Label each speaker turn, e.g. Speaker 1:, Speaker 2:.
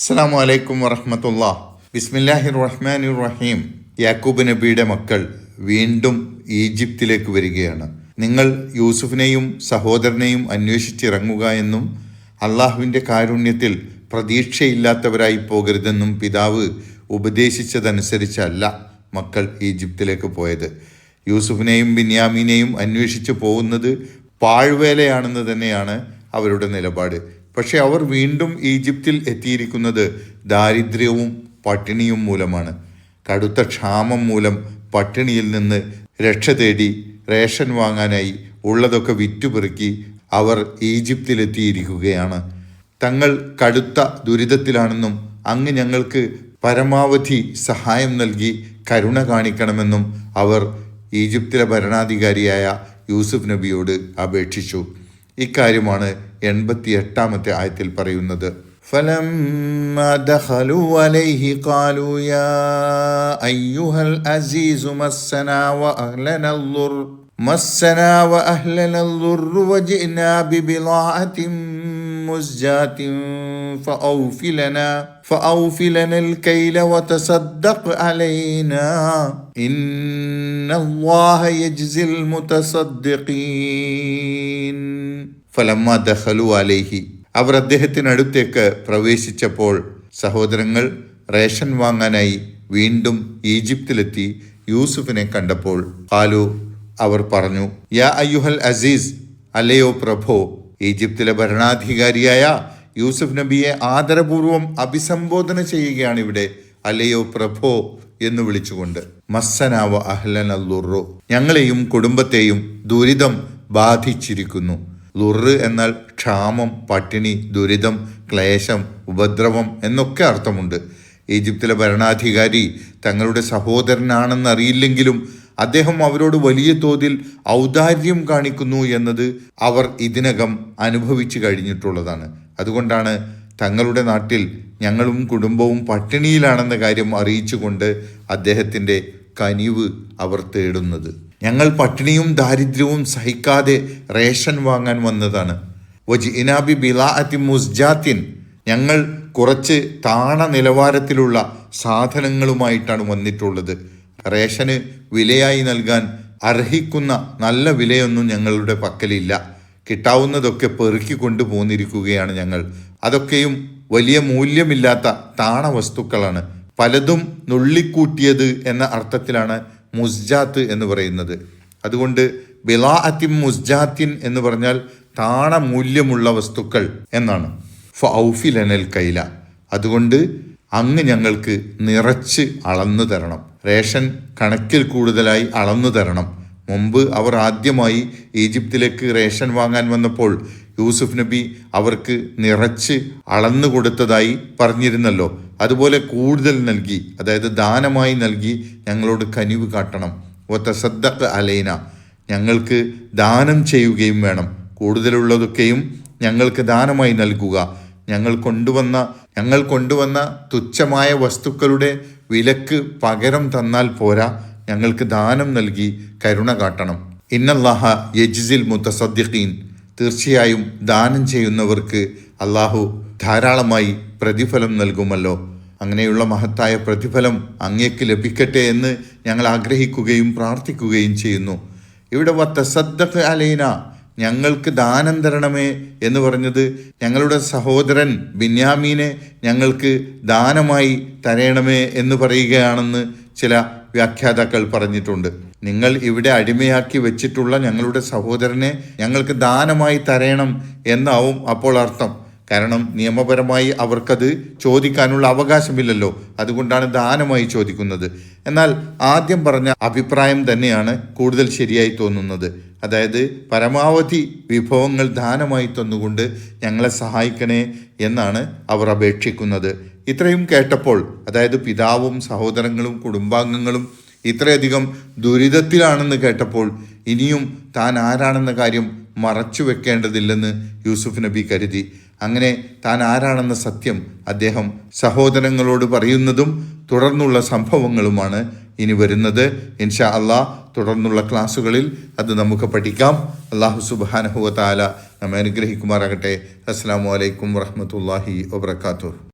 Speaker 1: അസ്സാം വലൈക്കും വറഹമത്തുള്ള ബിസ്മില്ലാഹിർ റഹ്മാൻ റഹീം യാക്കൂബ് നബിയുടെ മക്കൾ വീണ്ടും ഈജിപ്തിലേക്ക് വരികയാണ്. നിങ്ങൾ യൂസുഫിനെയും സഹോദരനെയും അന്വേഷിച്ചിറങ്ങുക എന്നും അള്ളാഹുവിന്റെ കാരുണ്യത്തിൽ പ്രതീക്ഷയില്ലാത്തവരായി പോകരുതെന്നും പിതാവ് ഉപദേശിച്ചതനുസരിച്ചല്ല മക്കൾ ഈജിപ്തിലേക്ക് പോയത്. യൂസുഫിനെയും ബിന്യാമീനെയും അന്വേഷിച്ചു പോകുന്നത് പാഴ്വേലയാണെന്ന് തന്നെയാണ് അവരുടെ നിലപാട്. പക്ഷെ അവർ വീണ്ടും ഈജിപ്തിൽ എത്തിയിരിക്കുന്നത് ദാരിദ്ര്യവും പട്ടിണിയും മൂലമാണ്. കടുത്ത ക്ഷാമം മൂലം പട്ടിണിയിൽ നിന്ന് രക്ഷ തേടി റേഷൻ വാങ്ങാനായി ഉള്ളതൊക്കെ വിറ്റുപെറുക്കി അവർ ഈജിപ്തിലെത്തിയിരിക്കുകയാണ്. തങ്ങൾ കടുത്ത ദുരിതത്തിലാണെന്നും അങ്ങ് ഞങ്ങൾക്ക് പരമാവധി സഹായം നൽകി കരുണ കാണിക്കണമെന്നും അവർ ഈജിപ്തിലെ ഭരണാധികാരിയായ യൂസുഫ് നബിയോട് അപേക്ഷിച്ചു. ഇക്കാര്യമാണ് എൺപത്തി എട്ടാമത്തെ ആയത്തിൽ പറയുന്നത് فلما دخلوا عليه قالوا يا أيها العزيز مسنا وأهلنا الضر مسنا وأهلنا الضر وجئنا ببضاعة مزجاة فأوف لنا فأوف لنا الكيل وتصدق علينا إن الله يجزي المتصدقين ഫലമ്മ ദഹലു അലേഹി. അവർ അദ്ദേഹത്തിനടുത്തേക്ക് പ്രവേശിച്ചപ്പോൾ സഹോദരങ്ങൾ റേഷൻ വാങ്ങാനായി വീണ്ടും ഈജിപ്തിലെത്തി യൂസുഫിനെ കണ്ടപ്പോൾ ആലു അവർ പറഞ്ഞു യാ അയ്യുഹൽ അസീസ് അല്ലയോ പ്രഭോ ഈജിപ്തിലെ ഭരണാധികാരിയായ യൂസുഫ് നബിയെ ആദരപൂർവം അഭിസംബോധന ചെയ്യുകയാണ് ഇവിടെ അല്ലയോ പ്രഭോ? എന്ന് വിളിച്ചുകൊണ്ട് മസ്സനാവ അഹ്ലൻ അല്ലുറോ ഞങ്ങളെയും കുടുംബത്തെയും ദുരിതം ബാധിച്ചിരിക്കുന്നു. ലുറ് എന്നാൽ ക്ഷാമം പട്ടിണി ദുരിതം ക്ലേശം ഉപദ്രവം എന്നൊക്കെ അർത്ഥമുണ്ട്. ഈജിപ്തിലെ ഭരണാധികാരി തങ്ങളുടെ സഹോദരനാണെന്നറിയില്ലെങ്കിലും അദ്ദേഹം അവരോട് വലിയ തോതിൽ ഔദാര്യം കാണിക്കുന്നു എന്നത് അവർ ഇതിനകം അനുഭവിച്ചു കഴിഞ്ഞിട്ടുള്ളതാണ്. അതുകൊണ്ടാണ് തങ്ങളുടെ നാട്ടിൽ ഞങ്ങളും കുടുംബവും പട്ടിണിയിലാണെന്ന കാര്യം അറിയിച്ചുകൊണ്ട് അദ്ദേഹത്തിന്റെ കനിവ് അവർ തേടുന്നത്. ഞങ്ങൾ പട്ടിണിയും ദാരിദ്ര്യവും സഹിക്കാതെ റേഷൻ വാങ്ങാൻ വന്നതാണ്. വജി ഇനാബി ബിലാഅത്തി മുസ്ജാത്തിൻ. ഞങ്ങൾ കുറച്ച് താണ നിലവാരത്തിലുള്ള സാധനങ്ങളുമായിട്ടാണ് വന്നിട്ടുള്ളത്. റേഷന് വിലയായി നൽകാൻ അർഹിക്കുന്ന നല്ല വിലയൊന്നും ഞങ്ങളുടെ പക്കലില്ല. കിട്ടാവുന്നതൊക്കെ പെറുക്കി കൊണ്ടുപോന്നിരിക്കുകയാണ് ഞങ്ങൾ. അതൊക്കെയും വലിയ മൂല്യമില്ലാത്ത താണ വസ്തുക്കളാണ്. പലതും നുള്ളിക്കൂട്ടിയത് എന്ന അർത്ഥത്തിലാണ് മുസ്ജാത്ത് എന്ന് പറയുന്നത്. അതുകൊണ്ട് ബിലാ അത്തിം മുസ്ജാത്തിൻ എന്ന് പറഞ്ഞാൽ താണ മൂല്യമുള്ള വസ്തുക്കൾ എന്നാണ്. ഫൗഫിലനൽ കൈല. അതുകൊണ്ട് അങ്ങ് ഞങ്ങൾക്ക് നിറച്ച് അളന്നു തരണം. റേഷൻ കണക്കിൽ കൂടുതലായി അളന്നു തരണം. മുമ്പ് അവർ ആദ്യമായി ഈജിപ്തിലേക്ക് റേഷൻ വാങ്ങാൻ വന്നപ്പോൾ യൂസുഫ് നബി അവർക്ക് നിറച്ച് അളന്നു കൊടുത്തതായി പറഞ്ഞിരുന്നല്ലോ. അതുപോലെ കൂടുതൽ നൽകി അതായത് ദാനമായി നൽകി ഞങ്ങളോട് കനിവ് കാട്ടണം. ഒത്തസദ്ദക്ക് അലൈന. ഞങ്ങൾക്ക് ദാനം ചെയ്യുകയും വേണം. കൂടുതലുള്ളതൊക്കെയും ഞങ്ങൾക്ക് ദാനമായി നൽകുക. ഞങ്ങൾ കൊണ്ടുവന്ന ഞങ്ങൾ കൊണ്ടുവന്ന തുച്ഛമായ വസ്തുക്കളുടെ വിലക്ക് പകരം തന്നാൽ പോരാ. ഞങ്ങൾക്ക് ദാനം നൽകി കരുണ കാട്ടണം. ഇന്നല്ലാഹ യജിസിൽ മുത്തസദ്ദീൻ തീർച്ചയായും ദാനം ചെയ്യുന്നവർക്ക് അള്ളാഹു ധാരാളമായി പ്രതിഫലം നൽകുമല്ലോ. അങ്ങനെയുള്ള മഹത്തായ പ്രതിഫലം അങ്ങേക്ക് ലഭിക്കട്ടെ എന്ന് ഞങ്ങൾ ആഗ്രഹിക്കുകയും പ്രാർത്ഥിക്കുകയും ചെയ്യുന്നു. ഇവിടെ വത്തസദ്ദഖ് അലൈന ഞങ്ങൾക്ക് ദാനം തരണമേ എന്ന് പറഞ്ഞത് ഞങ്ങളുടെ സഹോദരൻ ബിന്യാമീനെ ഞങ്ങൾക്ക് ദാനമായി തരയണമേ എന്ന് പറയുകയാണെന്ന് ചില വ്യാഖ്യാതാക്കൾ പറഞ്ഞിട്ടുണ്ട്. നിങ്ങൾ ഇവിടെ അടിമയാക്കി വെച്ചിട്ടുള്ള ഞങ്ങളുടെ സഹോദരനെ ഞങ്ങൾക്ക് ദാനമായി തരണം എന്നാവും അപ്പോൾ അർത്ഥം. കാരണം നിയമപരമായി അവർക്കത് ചോദിക്കാനുള്ള അവകാശമില്ലല്ലോ. അതുകൊണ്ടാണ് ദാനമായി ചോദിക്കുന്നത്. എന്നാൽ ആദ്യം പറഞ്ഞ അഭിപ്രായം തന്നെയാണ് കൂടുതൽ ശരിയായി തോന്നുന്നത്. അതായത് പരമാവധി വിഭവങ്ങൾ ദാനമായി തന്നുകൊണ്ട് ഞങ്ങളെ സഹായിക്കണേ എന്നാണ് അവർ അപേക്ഷിക്കുന്നത്. ഇത്രയും കേട്ടപ്പോൾ അതായത് പിതാവും സഹോദരങ്ങളും കുടുംബാംഗങ്ങളും ഇത്രയധികം ദുരിതത്തിലാണെന്ന് കേട്ടപ്പോൾ ഇനിയും താൻ ആരാണെന്ന കാര്യം മറച്ചു വെക്കേണ്ടതില്ലെന്ന് യൂസുഫ് നബി കരുതി. അങ്ങനെ താൻ ആരാണെന്ന സത്യം അദ്ദേഹം സഹോദരങ്ങളോട് പറയുന്നതും തുടർന്നുള്ള സംഭവങ്ങളുമാണ് ഇനി വരുന്നത്. ഇൻഷാ അള്ളാഹ് തുടർന്നുള്ള ക്ലാസ്സുകളിൽ അത് നമുക്ക് പഠിക്കാം. അള്ളാഹു സുബാനഹുവ താല നമ്മെ അനുഗ്രഹിക്കുമാറാകട്ടെ. അസ്സാം വലൈക്കും വറഹമത്തല്ലാഹി വാത്തു